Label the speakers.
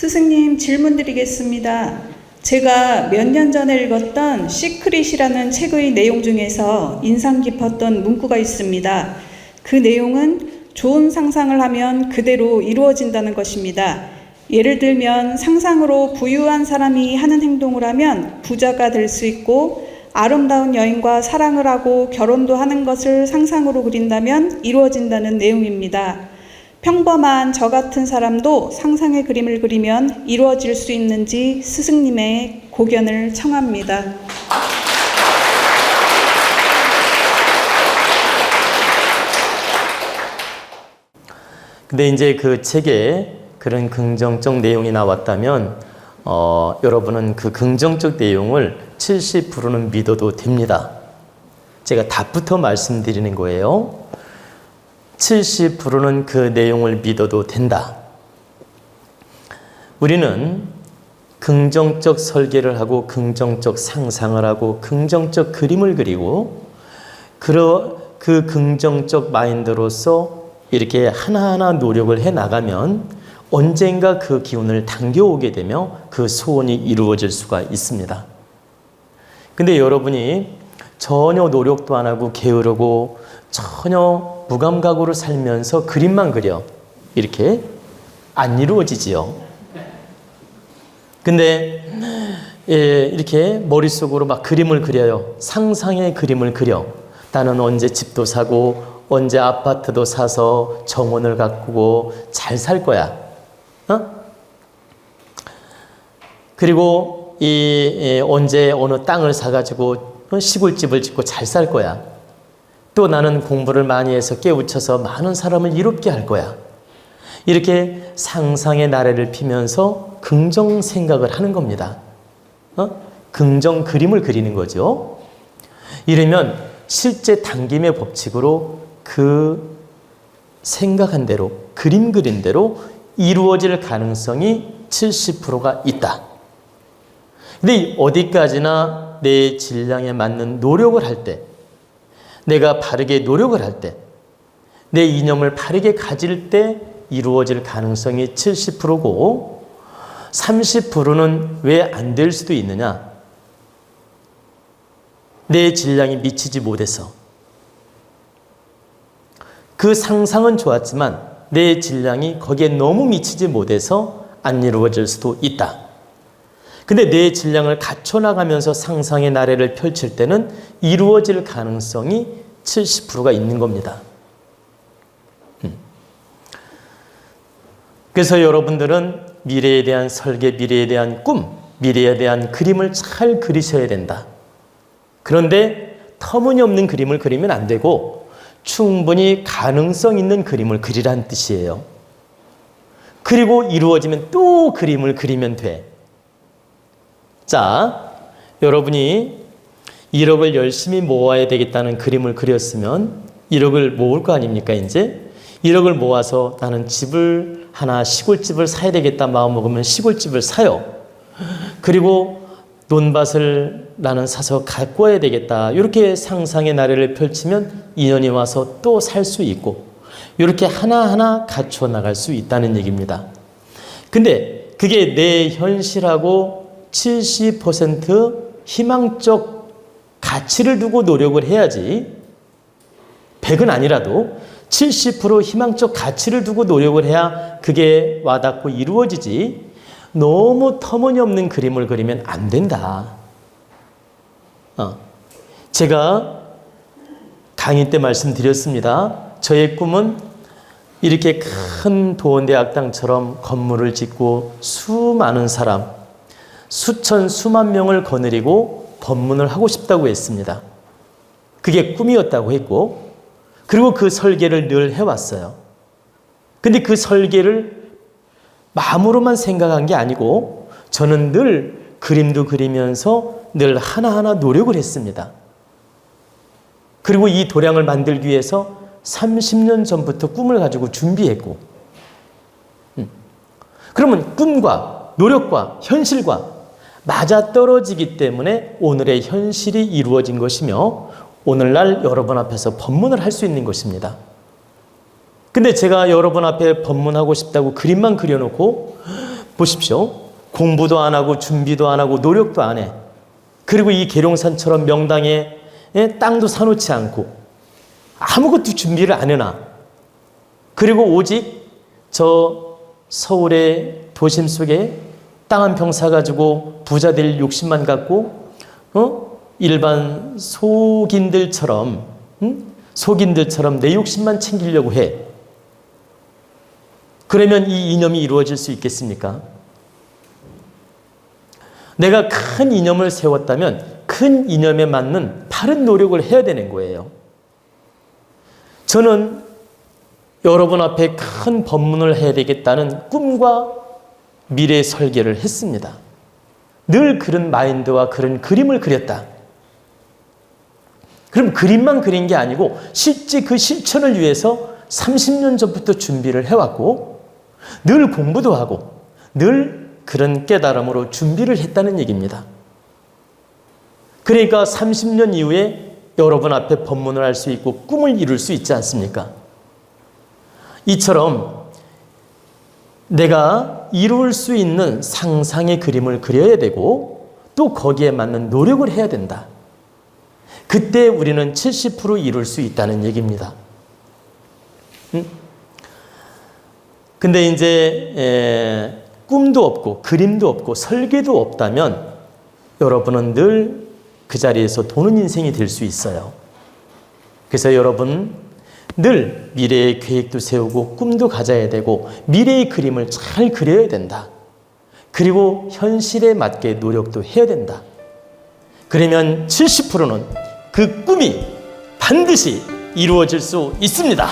Speaker 1: 스승님 질문 드리겠습니다. 제가 몇 년 전에 읽었던 시크릿이라는 책의 내용 중에서 인상 깊었던 문구가 있습니다. 그 내용은 좋은 상상을 하면 그대로 이루어진다는 것입니다. 예를 들면 상상으로 부유한 사람이 하는 행동을 하면 부자가 될 수 있고 아름다운 여인과 사랑을 하고 결혼도 하는 것을 상상으로 그린다면 이루어진다는 내용입니다. 평범한 저 같은 사람도 상상의 그림을 그리면 이루어질 수 있는지 스승님의 고견을 청합니다.
Speaker 2: 근데 이제 그 책에 그런 긍정적 내용이 나왔다면 어, 여러분은 그 긍정적 내용을 70%는 믿어도 됩니다. 제가 답부터 말씀드리는 거예요. 70%는 그 내용을 믿어도 된다. 우리는 긍정적 설계를 하고 긍정적 상상을 하고 긍정적 그림을 그리고 그, 그 긍정적 마인드로서 이렇게 하나하나 노력을 해 나가면 언젠가 그 기운을 당겨오게 되며 그 소원이 이루어질 수가 있습니다. 근데 여러분이 전혀 노력도 안 하고 게으르고 전혀 무감각으로 살면서 그림만 그려. 이렇게 안 이루어지지요. 근데 예, 이렇게 머릿속으로 막 그림을 그려요. 상상의 그림을 그려. 나는 언제 집도 사고 언제 아파트도 사서 정원을 가꾸고 잘 살 거야. 어? 그리고 이, 이 언제 어느 땅을 사가지고 시골집을 짓고 잘 살 거야. 또 나는 공부를 많이 해서 깨우쳐서 많은 사람을 이롭게 할 거야. 이렇게 상상의 나래를 피면서 긍정 생각을 하는 겁니다. 어? 긍정 그림을 그리는 거죠. 이러면 실제 당김의 법칙으로 그 생각한 대로, 그림 그린 대로 이루어질 가능성이 70%가 있다. 근데 어디까지나 내 질량에 맞는 노력을 할 때, 내가 바르게 노력을 할 때, 내 이념을 바르게 가질 때 이루어질 가능성이 70%고 30%는 왜 안 될 수도 있느냐? 내 질량이 미치지 못해서. 그 상상은 좋았지만 내 질량이 거기에 너무 미치지 못해서 안 이루어질 수도 있다. 근데 내 질량을 갖춰나가면서 상상의 나래를 펼칠 때는 이루어질 가능성이 70%가 있는 겁니다. 음. 그래서 여러분들은 미래에 대한 설계, 미래에 대한 꿈, 미래에 대한 그림을 잘 그리셔야 된다. 그런데 터무니없는 그림을 그리면 안 되고 충분히 가능성 있는 그림을 그리란 뜻이에요. 그리고 이루어지면 또 그림을 그리면 돼. 자, 여러분이 1억을 열심히 모아야 되겠다는 그림을 그렸으면 1억을 모을 거 아닙니까, 이제? 1억을 모아서 나는 집을 하나 시골집을 사야 되겠다 마음 먹으면 시골집을 사요. 그리고 논밭을 나는 사서 가꿔야 되겠다. 이렇게 상상의 나래를 펼치면 인연이 와서 또 살 수 있고 이렇게 하나하나 갖춰 나갈 수 있다는 얘기입니다. 근데 그게 내 현실하고 70% 희망적 가치를 두고 노력을 해야지 100은 아니라도 70% 희망적 가치를 두고 노력을 해야 그게 와닿고 이루어지지 너무 터무니없는 그림을 그리면 안 된다. 어. 제가 강의 때 말씀드렸습니다. 저의 꿈은 이렇게 큰 도원대학당처럼 건물을 짓고 수많은 사람, 수천, 수만 명을 거느리고 법문을 하고 싶다고 했습니다. 그게 꿈이었다고 했고, 그리고 그 설계를 늘 해왔어요. 근데 그 설계를 마음으로만 생각한 게 아니고, 저는 늘 그림도 그리면서 늘 하나하나 노력을 했습니다. 그리고 이 도량을 만들기 위해서 30년 전부터 꿈을 가지고 준비했고, 음. 그러면 꿈과 노력과 현실과 맞아떨어지기 때문에 오늘의 현실이 이루어진 것이며, 오늘날 여러분 앞에서 법문을 할 수 있는 것입니다. 근데 제가 여러분 앞에 법문하고 싶다고 그림만 그려놓고 보십시오. 공부도 안 하고 준비도 안 하고 노력도 안 해. 그리고 이 계룡산처럼 명당에 예, 땅도 사놓지 않고 아무것도 준비를 안 해놔. 그리고 오직 저 서울의 도심 속에 땅한평 사가지고 부자 될 욕심만 갖고 어? 일반 속인들처럼 응? 속인들처럼 내 욕심만 챙기려고 해. 그러면 이 이념이 이루어질 수 있겠습니까? 내가 큰 이념을 세웠다면 큰 이념에 맞는 바른 노력을 해야 되는 거예요. 저는 여러분 앞에 큰 법문을 해야 되겠다는 꿈과 미래 설계를 했습니다. 늘 그런 마인드와 그런 그림을 그렸다. 그럼 그림만 그린 게 아니고 실제 그 실천을 위해서 30년 전부터 준비를 해왔고 늘 공부도 하고 늘 그런 깨달음으로 준비를 했다는 얘기입니다. 그러니까 30년 이후에 여러분 앞에 법문을 할 수 있고 꿈을 이룰 수 있지 않습니까? 이처럼 내가 이룰 수 있는 상상의 그림을 그려야 되고 또 거기에 맞는 노력을 해야 된다. 그때 우리는 70% 이룰 수 있다는 얘기입니다. 음? 근데 이제 에, 꿈도 없고 그림도 없고 설계도 없다면 여러분은 늘 그 자리에서 도는 인생이 될 수 있어요. 그래서 여러분 늘 미래의 계획도 세우고 꿈도 가져야 되고 미래의 그림을 잘 그려야 된다. 그리고 현실에 맞게 노력도 해야 된다. 그러면 70%는 그 꿈이 반드시 이루어질 수 있습니다.